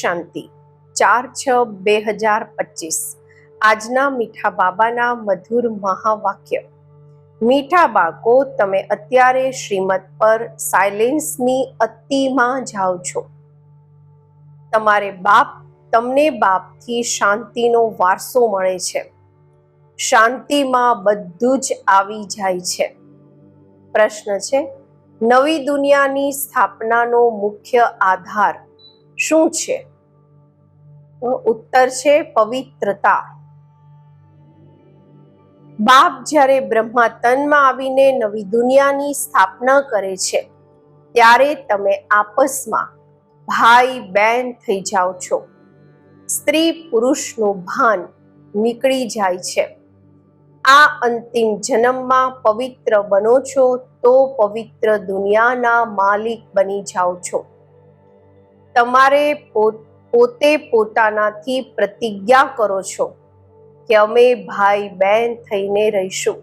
શાંતિ. ચાર છ બે હજાર પચીસ. આજના મીઠા બાબાના મધુર મહાવાક્ય. મીઠા બાકો તમે અત્યારે શ્રીમત પર સાયલેન્સની અતિમાં જાઓ છો. તમારે બાપ, તમને બાપથી શાંતિનો વારસો મળે છે. શાંતિમાં બધું જ આવી જાય છે. પ્રશ્ન છે, નવી દુનિયાની સ્થાપનાનો મુખ્ય આધાર શું છે? ઉત્તર છે પવિત્રતા. બાપ જ્યારે બ્રહ્મા તનમાં આવીને નવી દુનિયાની સ્થાપના કરે છે, ત્યારે તમે આપસમાં ભાઈ, બહેન થઈ જાઓ છો. સ્ત્રી પુરુષનું ભાન નીકળી જાય છે. આ અંતિમ જન્મમાં પવિત્ર બનો છો તો પવિત્ર દુનિયાના માલિક બની જાઓ છો. તમારે પોતે પોતાનાથી પ્રતિજ્ઞા કરો છો કે અમે ભાઈ બહેન થઈને રહીશું.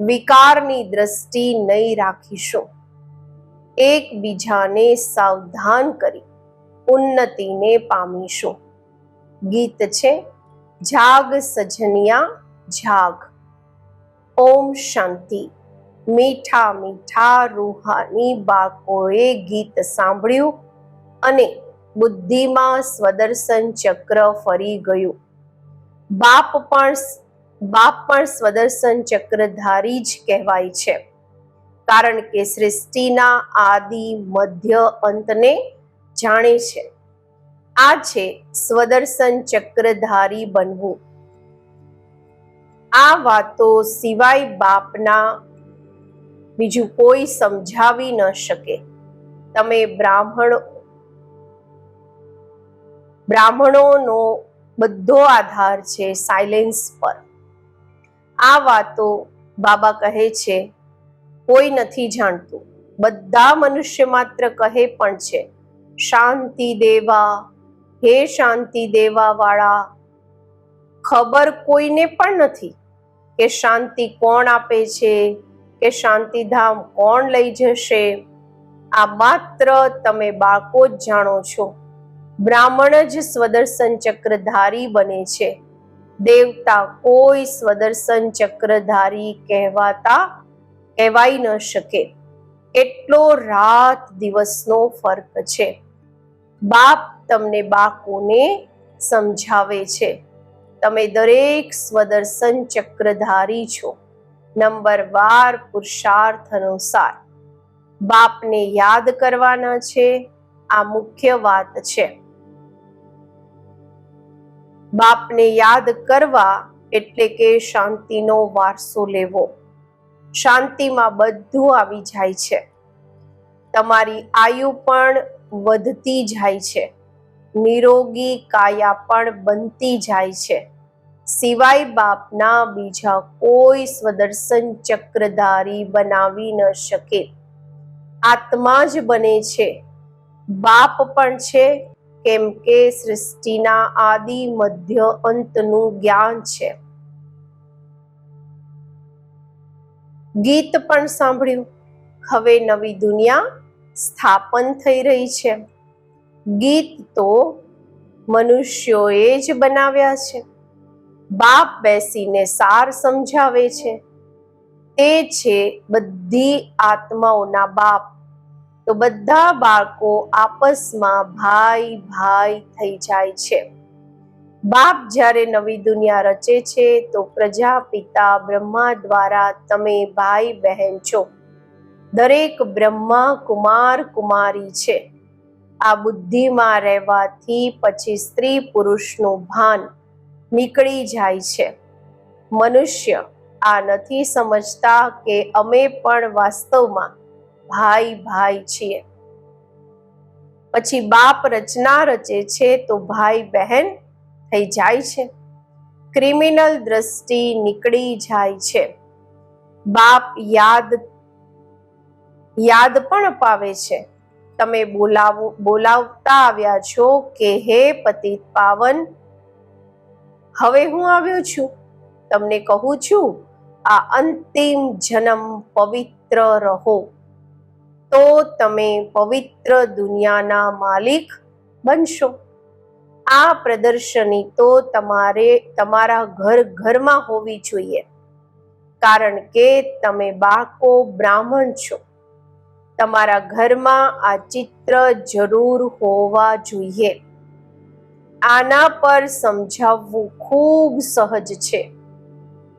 વિકારની દ્રષ્ટિ નહીં રાખીશું. એકબીજાને સાવધાન કરી ઉન્નતિને પામીશું. ગીત છે, જાગ સજનિયા, જાગ. ઓમ શાંતિ. મીઠા મીઠા રૂહાની બાળકોએ ગીત સાંભળ્યું. અને બુદ્ધિમાં સ્વદર્શન ચક્ર ફરી ગયું. બાપ પણ બાપ પણ સ્વદર્શન ચક્રધારી જ કહેવાય છે. કારણ કે સૃષ્ટિના આદિ મધ્ય અંતને જાણે છે. આ છે સ્વદર્શન ચક્રધારી બનવું. આ વાતો સિવાય બાપના બીજું કોઈ સમજાવી ન શકે. તમે બ્રાહ્મણ બ્રાહ્મણોનો બધો આધાર છે સાયલેન્સ પર. આ વાતો બાબા કહે છે, કોઈ નથી જાણતું. બધા મનુષ્ય માત્ર કહે પણ છે, શાંતિ દેવા, હે શાંતિ દેવા વાળા. ખબર કોઈને પણ નથી કે શાંતિ કોણ આપે છે, કે શાંતિધામ કોણ લઈ જશે. આ માત્ર તમે બાળકો જ જાણો છો. બ્રાહ્મણ જ સ્વદર્શન ચક્રધારી બને છે. દેવતા કોઈ સ્વદર્શન ચક્રધારી કહેવાતા, કહેવાઈ ન શકે. એટલો રાત દિવસનો ફરક છે. બાપ તમને બાકોને સમજાવે છે. તમે દરેક સ્વદર્શન ચક્રધારી છો. નંબર વાર પુરુષાર્થ અનુસાર. બાપને યાદ કરવાના છે. આ મુખ્ય વાત છે. બાપને યાદ કરવા એટલે કે શાંતિનો વારસો લેવો. શાંતિમાં બધું આવી જાય છે. તમારી આયુ પણ વધતી જાય છે. નિરોગી કાયા પણ બનતી જાય છે. સિવાય બાપના બીજા કોઈ સ્વદર્શન ચક્રધારી બનાવી ન શકે. આત્મા જ બને છે. બાપ પણ છે કેમ કે સૃષ્ટિના આદિ મધ્ય અંતનું જ્ઞાન છે. ગીત પણ સાંભળ્યું. હવે નવી દુનિયા સ્થાપન થઈ રહી છે. ગીત તો મનુષ્યોએ જ બનાવ્યા છે. બાપ બેસીને સાર સમજાવે છે. તે છે બધી આત્માઓના બાપ. તો બધા બાળકો આપસમાં ભાઈ ભાઈ થઈ જાય છે. બાપ જ્યારે નવી દુનિયા રચે છે તો પ્રજાપિતા બ્રહ્મા દ્વારા તમે ભાઈ, બહેન છો. દરેક બ્રહ્મા કુમાર, કુમારી છે. આ બુદ્ધિમાં રહેવાથી પછી સ્ત્રી પુરુષનું ભાન નીકળી જાય છે. મનુષ્ય આ નથી સમજતા કે અમે પણ વાસ્તવમાં ભાઈ ભાઈ છીએ. પછી બાપ રચના રચે છે તો ભાઈ બહેન થઈ જાય છે. ક્રિમિનલ દ્રષ્ટિ નીકળી જાય છે. બાપ યાદ યાદ પણ અપાવે છે. તમે બોલાવો, બોલાવતા આવ્યા છો કે હે પતિત પાવન, હવે હું આવ્યો છું. તમને કહું છું, આ અંતિમ જન્મ પવિત્ર રહો. તો તમે પવિત્ર દુનિયાના માલિક બનશો. આ પ્રદર્શની તો તમારે, તમારા ઘર ઘરમાં હોવી જોઈએ. કારણ કે તમે બાકો બ્રાહ્મણ છો. તમારા ઘરમાં આ ચિત્ર જરૂર હોવા જોઈએ. આના પર સમજાવવું ખૂબ સહજ છે.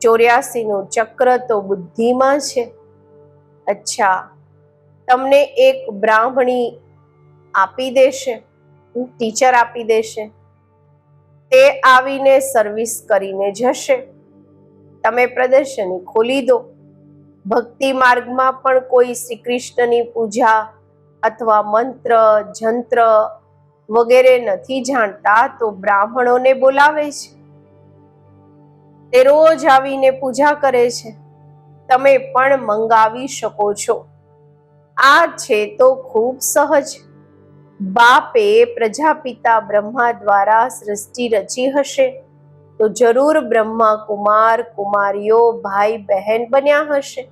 ચોર્યાસી નું ચક્ર તો બુદ્ધિમાં છે. અચ્છા તમને એક બ્રાહ્મણી આપી દેશે ટીચર આપી દેશે, તે આવીને સર્વિસ કરીને જશે. તમે પ્રદર્શની ખોલી દો. ભક્તિ માર્ગમાં પણ કોઈ શ્રી કૃષ્ણની પૂજા અથવા મંત્ર, જંત્ર વગેરે નથી જાણતા, તો બ્રાહ્મણોને બોલાવે છે. તે રોજ આવીને પૂજા કરે છે. તમે પણ મંગાવી શકો છો. આ છે તો ખૂબ સહજ. બાપે પ્રજાપિતા બ્રહ્મા દ્વારા સૃષ્ટિ રચી હશે. તો જરૂર બ્રહ્મા કુમાર કુમારીઓ, ભાઈ, બહેન બન્યા હશે.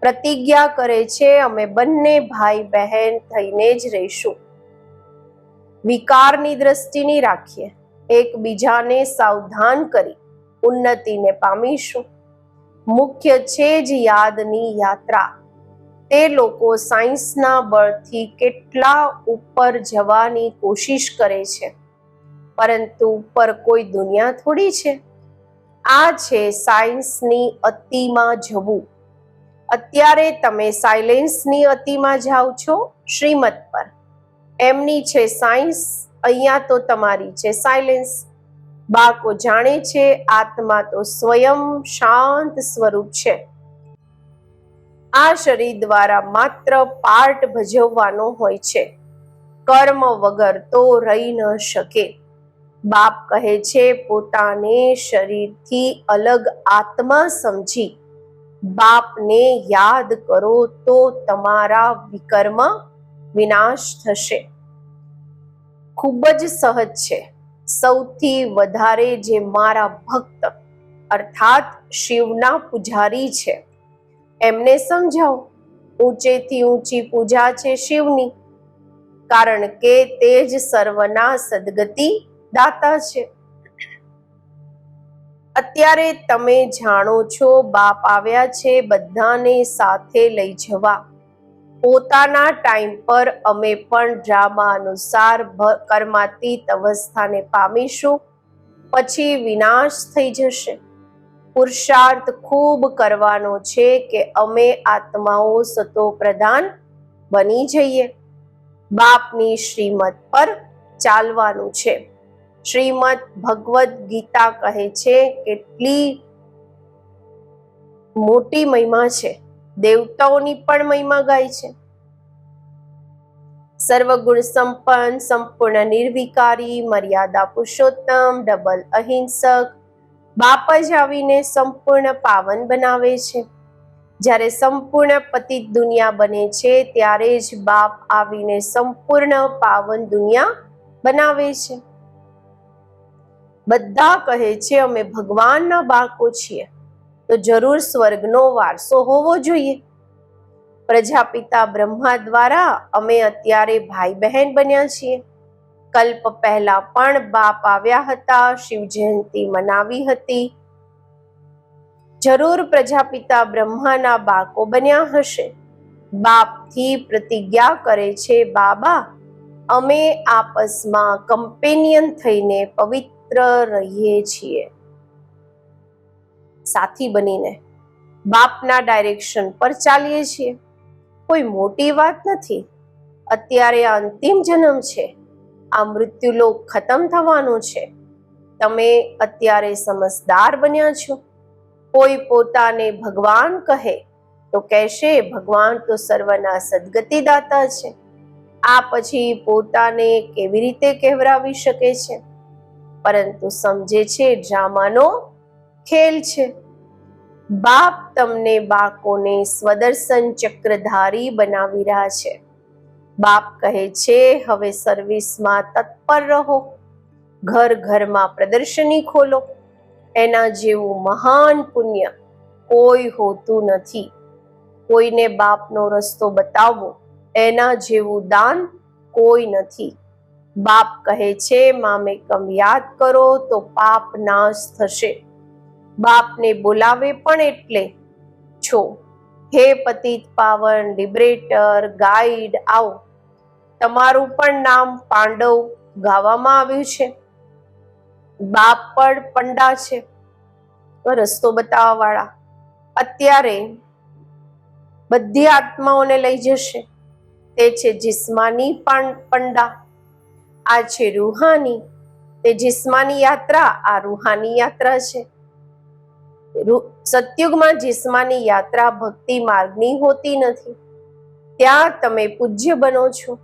પ્રતિજ્ઞા કરે છે, અમે બંને ભાઈ, બહેન થઈને જ રહીશું. વિકારની દ્રષ્ટિની રાખીએ. એકબીજાને સાવધાન કરી, ઉન્નતિને પામીશું. મુખ્ય છે જ યાદની યાત્રા. તે લોકો સાયન્સના બળથી કેટલા ઉપર જવાની કોશિશ કરે છે. પરંતુ ઉપર કોઈ દુનિયા થોડી છે? આ છે સાયન્સની અતિમાં જવું. અત્યારે તમે સાયલેન્સની અતિમાં જાઓ છો શ્રીમત પર. એમની છે સાયન્સ, અહીંયા તો તમારી છે સાયલેન્સ. બાળકો જાણે છે આત્મા તો સ્વયં શાંત સ્વરૂપ છે. આ શરીર દ્વારા માત્ર પાર્ટ ભજવવાનો હોય છે. કર્મ વગર તો રહી ન શકે. બાપ કહે છે, પોતાને શરીરથી અલગ આત્મા સમજી. બાપને યાદ કરો તો તમારા વિકર્મ વિનાશ થશે. ખૂબ જ સહજ છે. સૌથી વધારે જે મારા ભક્ત, અર્થાત શિવના પૂજારી છે એમને સમજાવો. ઊંચેથી ઊંચી પૂજા છે શિવની, કારણ કે તે જ સર્વના સદગતિ દાતા છે. અત્યારે તમે જાણો છો, બાપ આવ્યા છે બધાને સાથે લઈ જવા. પોતાના ટાઈમ પર અમે પણ ડ્રામા અનુસાર કર્માતીત અવસ્થાને પામીશું, પછી વિનાશ થઈ જશે. પુરુષાર્થ ખૂબ કરવાનો છે કે અમે આત્માઓ સતો પ્રધાન બની જઈએ. બાપની શ્રીમત પર ચાલવાનું છે. શ્રીમદ ભગવદ્ ગીતા કહે છે, કેટલી મોટી મહિમા છે. દેવતાઓની પણ મહિમા ગાય છે. સર્વગુણ સંપન્ન, સંપૂર્ણ, નિર્વિકારી, મર્યાદા પુરુષોત્તમ, ડબલ અહિંસક બાપ જ આવીને સંપૂર્ણ પાવન બનાવે છે. જ્યારે સંપૂર્ણ પતિત દુનિયા બને છે, ત્યારે જ બાપ આવીને સંપૂર્ણ પાવન દુનિયા બનાવે છે. બધા કહે છે, અમે ભગવાનના બાળકો છીએ. તો જરૂર સ્વર્ગનો વારસો હોવો જોઈએ. પ્રજાપિતા બ્રહ્મા દ્વારા અમે અત્યારે ભાઈ બહેન બન્યા છીએ. કલ્પ પહેલા પણ બાપ આવ્યા હતા, શિવ જયંતિ મનાવી હતી. જરૂર પ્રજાપિતા બ્રહ્માના બાળકો બન્યા હશે. બાપથી પ્રતિજ્ઞા કરે છે, બાબા, અમે આપસમાં કમ્પેનિયન થઈને પવિત્ર રહીએ છીએ. સાથી બનીને બાપના ડાયરેક્શન પર ચાલીએ છીએ. કોઈ મોટી વાત નથી. અત્યારે અંતિમ જન્મ છે. આ મૃત્યુલોક ખતમ થવાનો છે. તમે અત્યારે સમજદાર બન્યા છો. કોઈ પોતાને ભગવાન કહે તો કહેશે, ભગવાન તો સર્વના સદગતિ દાતા છે. આ પછી પોતાને કેવી રીતે કહેવરાવી શકે છે? પરંતુ સમજે છે, ડ્રામાનો ખેલ છે. બાપ તમને બાકોને સ્વદર્શન ચક્રધારી બનાવી રહ્યા છે. બાપ કહે છે, હવે સર્વિસમાં તત્પર રહો. ઘર ઘરમાં પ્રદર્શની ખોલો. એના જેવું મહાન પુણ્ય કોઈ હોતું નથી. કોઈને બાપનો રસ્તો બતાવવો એના જેવું દાન કોઈ નથી. બાપ કહે છે મામેકમ યાદ કરો તો પાપ નાશ થશે. બાપને બોલાવે પણ એટલે, છો, હે પતિત પાવન, લિબરેટર, ગાઈડ, આવો. તમારું પણ નામ પાંડવ ગાવામાં આવ્યું છે. બાપ પણ પંડા છે. રસ્તો બતાવવા વાળા અત્યારે બધી આત્માઓને લઈ જશે. તે છે જિસ્માની પંડા. આ છે રૂહાની. તે જિસ્માની યાત્રા, આ રૂહાની યાત્રા છે. સત્યુગમાં જિસ્માની યાત્રા ભક્તિ માર્ગની હોતી નથી. ત્યાં તમે પૂજ્ય બનો છો.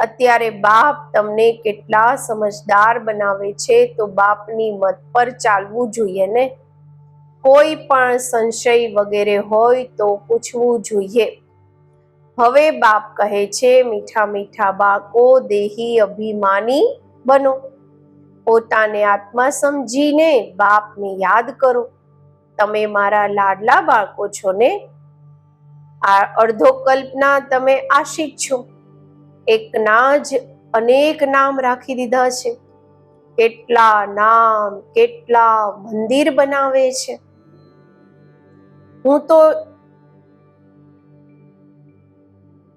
અત્યારે બાપ તમને કેટલા સમજદાર બનાવે છે તો બાપની મત પર ચાલવું જોઈએ ને. કોઈ પણ સંશય વગેરે હોય તો પૂછવું જોઈએ. હવે બાપ કહે છે, મીઠા મીઠા બાકો દેહી અભિમાની બનો. પોતાને આત્મા સમજીને બાપને યાદ કરો. તમે મારા લાડલા બાળકો છો ને. આ અડધો કલ્પના તમે આશિક છો. એકના જ અનેક નામ રાખી દીધા છે. કેટલા નામ, કેટલા મંદિર બનાવે છે. હું તો,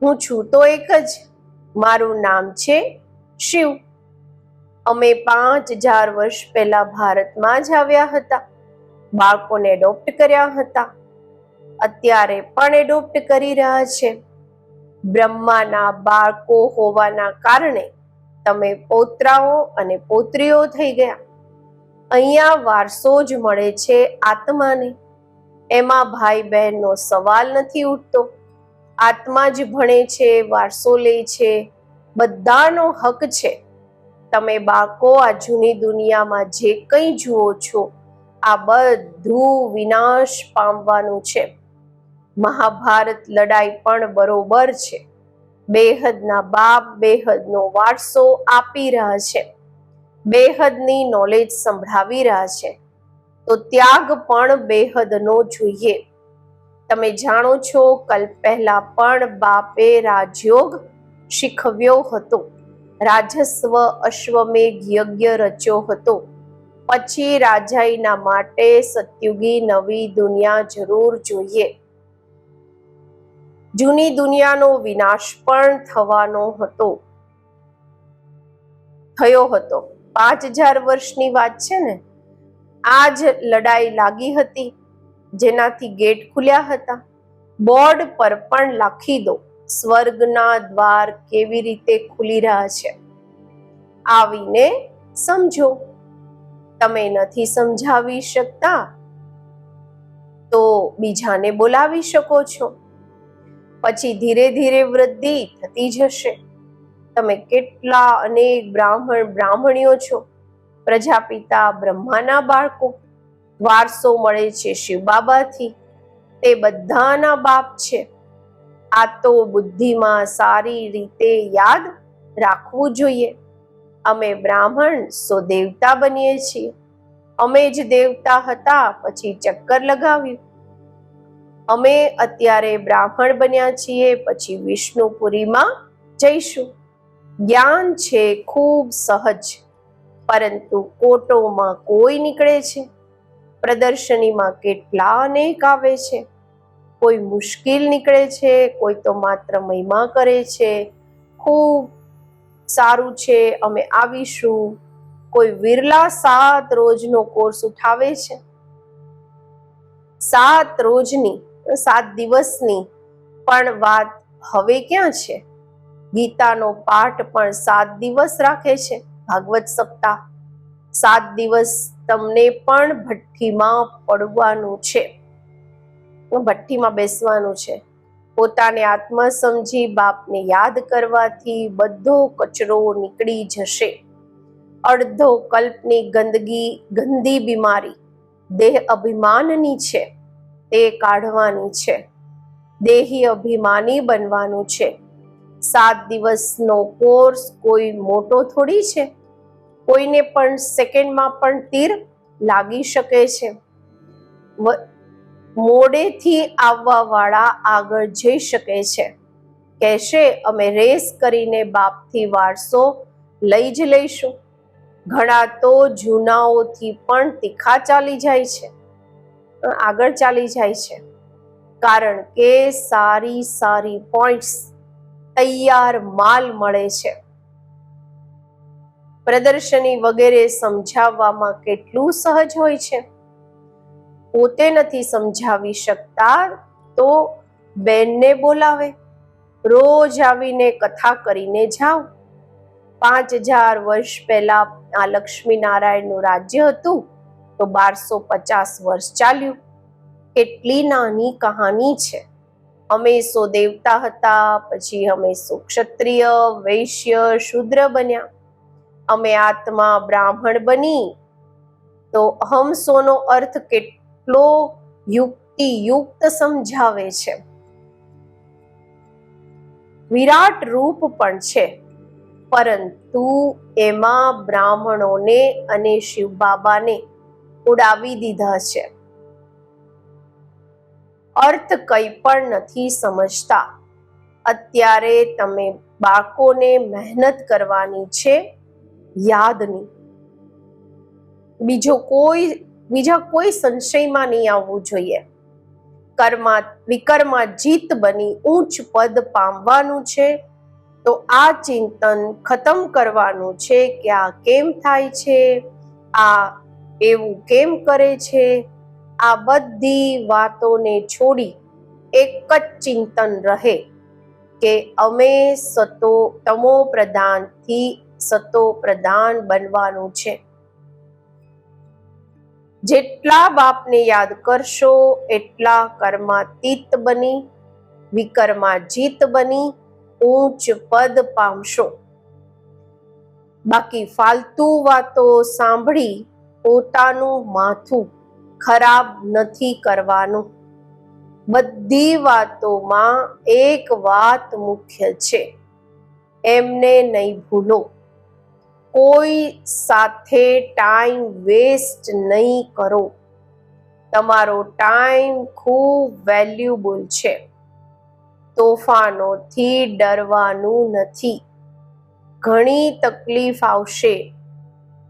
હું છું તો એક જ. મારું નામ છે શિવ. અમે પાંચ હજાર વર્ષ પહેલા ભારતમાં જ આવ્યા હતા. બાળકોને એડોપ્ટ કર્યા હતા. અત્યારે પણ એડોપ્ટ કરી રહ્યા છે. બ્રહ્માના બાળકો હોવાના કારણે તમે પોતરાઓ અને પોત્રીઓ થઈ ગયા. અહીંયા વારસો જ મળે છે આત્માને. એમાં ભાઈ બહેનનો સવાલ નથી ઉઠતો. આત્મા જ ભણે છે, વારસો લે છે. બધાનો હક છે. તમે બાળકો, આ જૂની દુનિયામાં જે કંઈ જુઓ છો, આ બધું વિનાશ પામવાનું છે. મહાભારત લડાઈ પણ બરોબર છે. બેહદના બાપ બેહદનો વારસો આપી રહ્યા છે. બેહદની નોલેજ સંભળાવી રહ્યા છે. તો ત્યાગ પણ બેહદનો જોઈએ. તમે જાણો છો કલ્પ પહેલા પણ બાપે રાજયોગ શીખવ્યો હતો. રાજસ્વ અશ્વમેઘ યજ્ઞ રચ્યો હતો. પછી રાજાઈના માટે સત્યુગી નવી દુનિયા જરૂર જોઈએ. જૂની દુનિયાનો વિનાશ પણ થવાનો હતો. થયો હતો. પાંચ હજાર વર્ષની વાત છે ને? આ જ લડાઈ લાગી હતી. જેનાથી ગેટ ખુલ્યા હતા. બોર્ડ પર પણ લખી દો, સ્વર્ગના દ્વાર કેવી રીતે ખુલી રહ્યા છે. આવીને સમજો. તમે નથી સમજાવી શકતા તો બીજાને બોલાવી શકો છો. પછી ધીરે ધીરે વૃદ્ધિ થતી જશે. તમે કેટલા અનેક બ્રાહ્મણ બ્રાહ્મણીઓ છો. પ્રજાપિતા બ્રહ્માના બાળકો. વારસો મળે છે શિવ બાબાથી. તે બધાના બાપ છે. આ તો બુદ્ધિમાં સારી રીતે યાદ રાખવું જોઈએ. અમે બ્રાહ્મણ સો દેવતા બનીએ છીએ. અમે જ દેવતા હતા, પછી ચક્કર લગાવ્યું. અમે અત્યારે બ્રાહ્મણ બન્યા છીએ, પછી વિષ્ણુપુરીમાં જઈશું. જ્ઞાન છે ખૂબ સહજ, પરંતુ કોટોમાં કોઈ નીકળે છે. પ્રદર્શનીમાં કેટલા અનેક આવે છે. કોઈ મુશ્કેલ નીકળે છે, કોઈ તો માત્ર મહિમા કરે છે. ખૂબ સારું છે, અમે આવીશું. કોઈ વિરલા સાત રોજનો કોર્સ ઉઠાવે છે. સાત રોજની સાત દિવસની. પણ વાત હવે ક્યાં છે? ગીતાનો પાઠ પણ સાત દિવસ રાખે છે, ભાગવત સપ્તાહ. સાત દિવસ તમને પણ ભઠ્ઠીમાં પડવાનું છે. ભઠ્ઠીમાં બેસવાનું છે. પોતાને આત્મા સમજી બાપને યાદ કરવાથી બધો કચરો નીકળી જશે. અડધો કલ્પની ગંદગી, ગંદી બીમારી. દેહ અભિમાનની છે. તે કાઢવાની છે. દેહી અભિમાની બનવાનું છે. સાત દિવસનો કોર્સ કોઈ મોટો થોડી છે? કોઈને પણ સેકન્ડમાં પણ તીર લાગી શકે છે. મોડેથી આવવા વાળા આગળ જઈ શકે છે. કહેશે, અમે રેસ કરીને બાપથી વારસો લઈ જ લઈશું. ઘણા તો જૂનાઓથી પણ તીખા ચાલી જાય છે. આગળ ચાલી જાય છે. કારણ કે સારી સારી પોઈન્ટ્સ તૈયાર માલ મળે છે. પ્રદર્શની વગેરે સમજાવવામાં કેટલું સહજ હોય છે? પોતે નથી સમજાવી શકતા તો બેનને બોલાવે. રોજ આવીને કથા કરીને જાઓ. પાંચ હજાર વર્ષ પહેલા આ લક્ષ્મી નારાયણનું રાજ્ય હતું. તો બારસો પચાસ વર્ષ ચાલ્યું. કેટલી નાની કહાની છે. અમે સો દેવતા હતા, પછી અમે સો વૈશ્ય, શુદ્ર બન્યા. અમે આત્મા બ્રાહ્મણ બની. તો હમસોનો અર્થ કેટલો યુક્તિ યુક્ત સમજાવે છે. વિરાટ રૂપ પણ છે. પરંતુ એમાં બ્રાહ્મણોને અને શિવ બાબાને ઉડાવી દીધા છે. અર્થ કંઈ પણ નથી સમજતા. અત્યારે તમે બાળકોને મહેનત કરવાની છે યાદની. બીજો કોઈ, બીજા કોઈ સંશયમાં નહીં આવવું જોઈએ. કર્મા, વિકર્મા જીત બની ઊંચ પદ પામવાનું છે તો આ ચિંતન ખતમ કરવાનું છે કે આ કેમ થાય છે? આ એવું કેમ કરે છે? આ બધી વાતોને છોડી એક જ ચિંતન રહે કે અમે સતો તમો પ્રધાનથી સતો પ્રધાન બનવાનું છે. જેટલા બાપને યાદ કરશો, એટલા કર્માતીત બની વિકર્માજીત બની, ઊંચ પદ પામશો. બાકી ફાલતુ વાતો સાંભળી પોતાનું માથું ખરાબ નથી કરવાનું. બધી વાતોમાં એક વાત મુખ્ય છે, એમને નહીં ભૂલો. કોઈ સાથે ટાઈમ વેસ્ટ નહીં કરો. તમારો ટાઈમ ખૂબ વેલ્યુબલ છે. તોફાનોથી ડરવાનું નથી. ઘણી તકલીફ આવશે.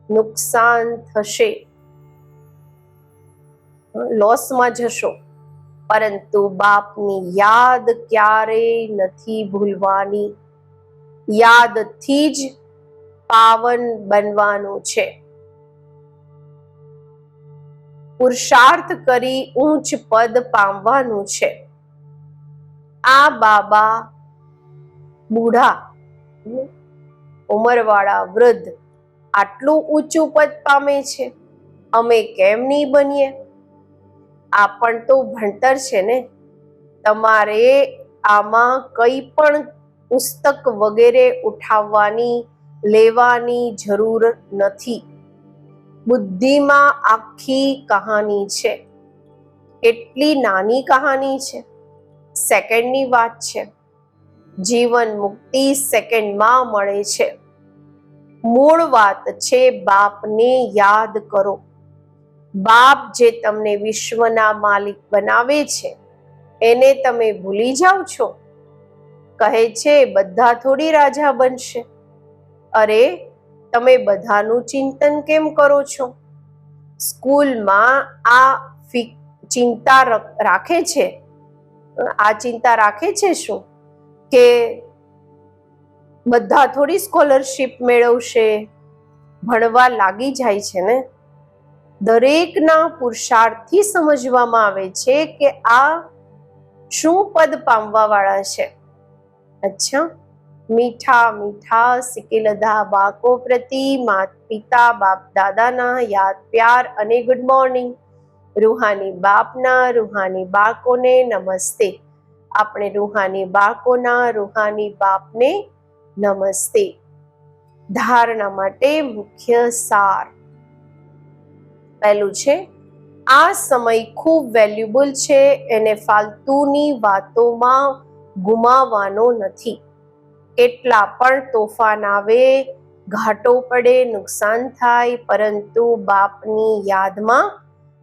નુકસાન થશે. લોસમાં જશો, પરંતુ બાપની યાદ ક્યારેય નથી ભૂલવાની. યાદથી જ પાવન બનવાનું છે. પુરુષાર્થ કરી ઊંચ પદ પામવાનું છે. આ બાબા બુઢા, ઉંમરવાળા વૃદ્ધ આટલું ઊંચું પદ પામે છે. અમે કેમ નહીં બનીએ? આ પણ તો ભણતર છે ને. તમારે આમાં કંઈ પણ પુસ્તક વગેરે ઉઠાવવાની, લેવાની જરૂર નથી. બુદ્ધિમાં આખી કહાની છે. કેટલી નાની કહાની છે. સેકન્ડની વાત છે. જીવન મુક્તિ સેકન્ડમાં મળે છે. મૂળ વાત છે બાપને યાદ કરો. બાપ જે તમને વિશ્વના માલિક બનાવે છે, એને તમે ભૂલી જાઓ છો? કહે છે, બધા થોડી રાજા બનશે. અરે, તમે બધાનું ચિંતન કેમ કરો છો? સ્કૂલમાં આ ચિંતા રાખે છે? આ ચિંતા રાખે છે શું? કે બધા થોડી સ્કોલરશિપ મેળવશે. ભણવા લાગી જાય છે ને? દરેકના પુરુષાર્થથી સમજવામાં આવે છે કે આ શું પદ પામવા વાળા છે. અચ્છા. મીઠા મીઠા સિકેલધા બાકો પ્રતિ, માત પિતા, બાપ દાદાના યાદ, પ્યાર અને ગુડ મોર્નિંગ રૂહાની બાપના, રૂહાની બાળકોને નમસ્તે. આપણે રૂહાની બાળકોના, રૂહાની બાપને નમસ્તે. ધારણા માટે મુખ્ય સાર. પહેલું છે, આ સમય ખૂબ વેલ્યુબલ છે, એને ફાલતુની વાતોમાં ગુમાવવાનો નથી. કેટલા પણ તોફાન આવે, ઘાટો પડે, નુકસાન થાય, પરંતુ બાપની યાદમાં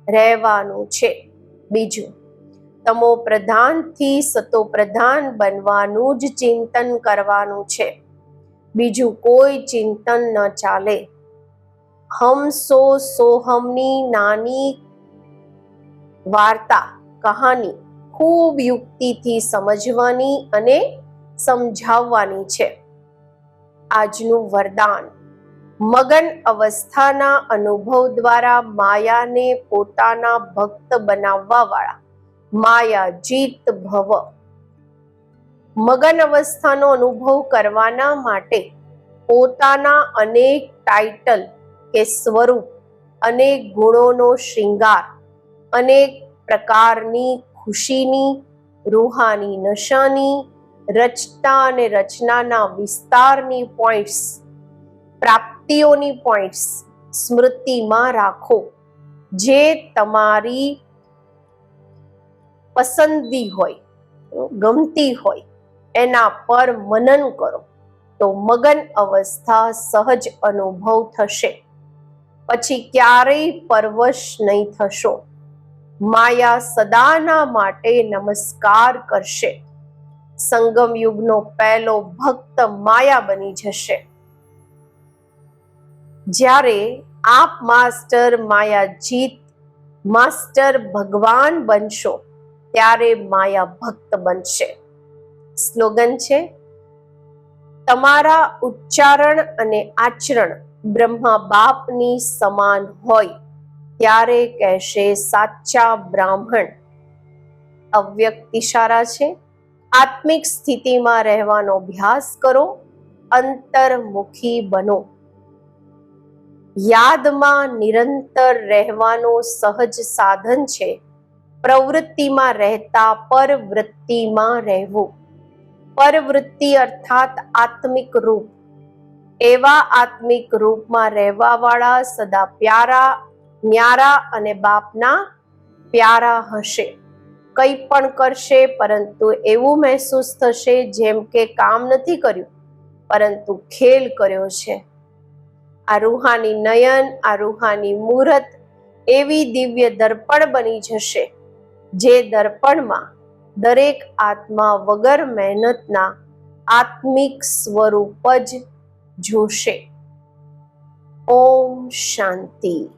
રહેવાનું છે. બીજું તમો પ્રધાનથી સતો પ્રધાન બનવાનું જ ચિંતન કરવાનું છે. બીજું કોઈ ચિંતન ન ચાલે. હમ સો સોહમની નાની વાર્તા, કહાની ખૂબ યુક્તિથી સમજવાની અને સમજાવવાની છે. આજનું વરદાન, મગન અવસ્થાના અનુભવ દ્વારા માયાને પોતાના ભક્ત બનાવવા વાળા માયા જીત ભવ. મગન અવસ્થાનો અનુભવ કરવાના માટે પોતાના અનેક ટાઇટલ કે સ્વરૂપ, અનેક ગુણોનો શૃંગાર, અનેક પ્રકારની ખુશીની, રૂહાની નશાની, રચતા અને રચનાના વિસ્તારની પોઈન્ટ્સ પ્રાપ્તિઓની પોઈન્ટ્સ સ્મૃતિમાં રાખો. જે તમારી પસંદગી હોય, ગમતી હોય એના પર મનન કરો, તો મગન અવસ્થા સહજ અનુભવ થશે. પછી ક્યારેય પરવશ નહીં થશો. માયા સદાના માટે નમસ્કાર કરશે. સંગમ યુગનો પહેલો ભક્ત માયા બની જશે. જ્યારે આપ માસ્ટર માયા જીત, માસ્ટર ભગવાન બનશો, ત્યારે માયા ભક્ત બનશે. સ્લોગન છે, તમારા ઉચ્ચારણ અને આચરણ બ્રહ્મા બાપની સમાન હોય, ત્યારે કહેશે સાચા બ્રાહ્મણ. અવ્યક્ત ઇશારા છે, આત્મિક સ્થિતિમાં રહેવાનો અભ્યાસ કરો, અંતર્મુખી બનો. યાદમાં નિરંતર રહેવાનો સહજ સાધન છે, પ્રવૃત્તિમાં રહેતા પરવૃત્તિમાં રહેવું. પરવૃત્તિ અર્થાત આત્મિક રૂપ. એવા આત્મિક રૂપમાં રહેવા વાળા સદા પ્યારા, ન્યારા અને બાપના પ્યારા હશે. કંઈ પણ કરશે પરંતુ એવું મહેસૂસ થશે જેમ કે કામ નથી કર્યું, પરંતુ ખેલ કર્યો છે. આ રૂહાની નયન, આ રૂહાની મૂરત એવી દિવ્ય દર્પણ બની જશે, જે દર્પણમાં દરેક આત્મા વગર મહેનતના આત્મિક સ્વરૂપ જ જોશે. ઓમ શાંતિ.